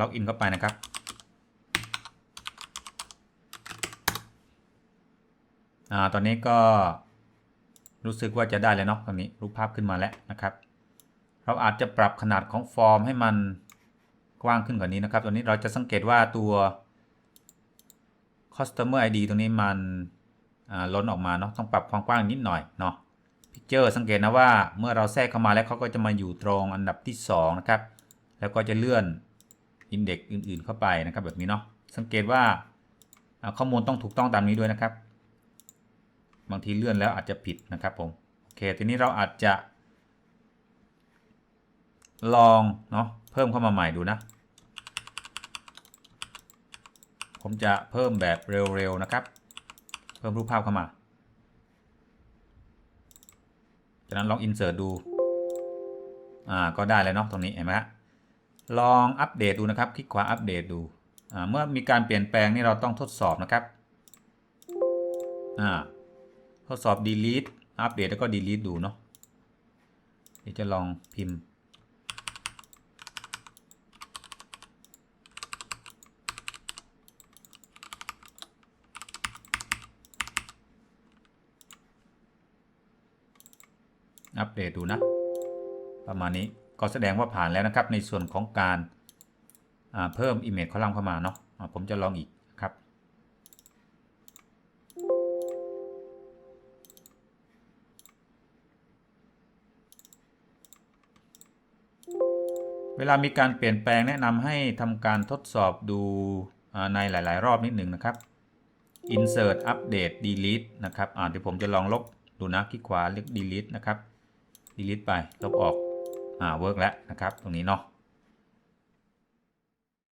ล็อกอินเข้าไปนะครับอตอนนี้ก็รู้สึกว่าจะได้แล้วเนาะตอนนี้รูปภาพขึ้นมาแล้วนะครับ เราอาจจะปรับขนาดของฟอร์มให้มันกว้างขึ้นกว่านี้นะครับ ตอนนี้เราจะสังเกตว่าตัว customer ID ตรงนี้มันล้นออกมาเนาะต้องปรับความกว้างนิดหน่อยเนาะ picture สังเกตนะว่าเมื่อเราแทรกเข้ามาแล้วเขาก็จะมาอยู่ตรงอันดับที่ 2 นะครับ แล้วก็จะเลื่อน index อื่น ๆ เข้าไปนะครับแบบนี้เนาะสังเกตว่าข้อมูลต้องถูกต้องตามนี้ด้วยนะครับ บางทีเลื่อนแล้วอาจจะผิดนะครับผมโอเคทีนี้เราอาจจะ ลองเนาะเพิ่มเข้ามาใหม่ดูนะ ผมจะเพิ่มแบบเร็ว ๆ นะครับ เพิ่มรูปภาพเข้ามาจากนั้นลอง insert ดู อ่า ก็ได้แล้วเนาะตรงนี้เห็นไหมฮะ ลองอัปเดตดูนะครับ คลิกขวาอัปเดตดู เมื่อมีการเปลี่ยนแปลงนี่เราต้องทดสอบนะครับอ่าทดสอบ delete อัปเดตแล้วก็ delete ดูเนาะ เดี๋ยวจะลองพิมพ์ อัปเดตดูนะ ประมาณนี้ ก็แสดงว่าผ่านแล้วนะครับ ในส่วนของการาเพิ่ม Image คอลัมน์เข้ามาเนาะผมจะลองอีกครับ เวลามีการเปลี่ยนแปลงแนะนำให้ทำการทดสอบดูอ่าในหลาย ๆ รอบนิดหนึ่งนะครับ insert update delete นะครับเดี๋ยวผมจะลองลบดูนะคลิกขวาเลือก delete นะครับ delete ไปลบออก อ่าเวิร์กแล้วนะครับ ตรงนี้เนาะ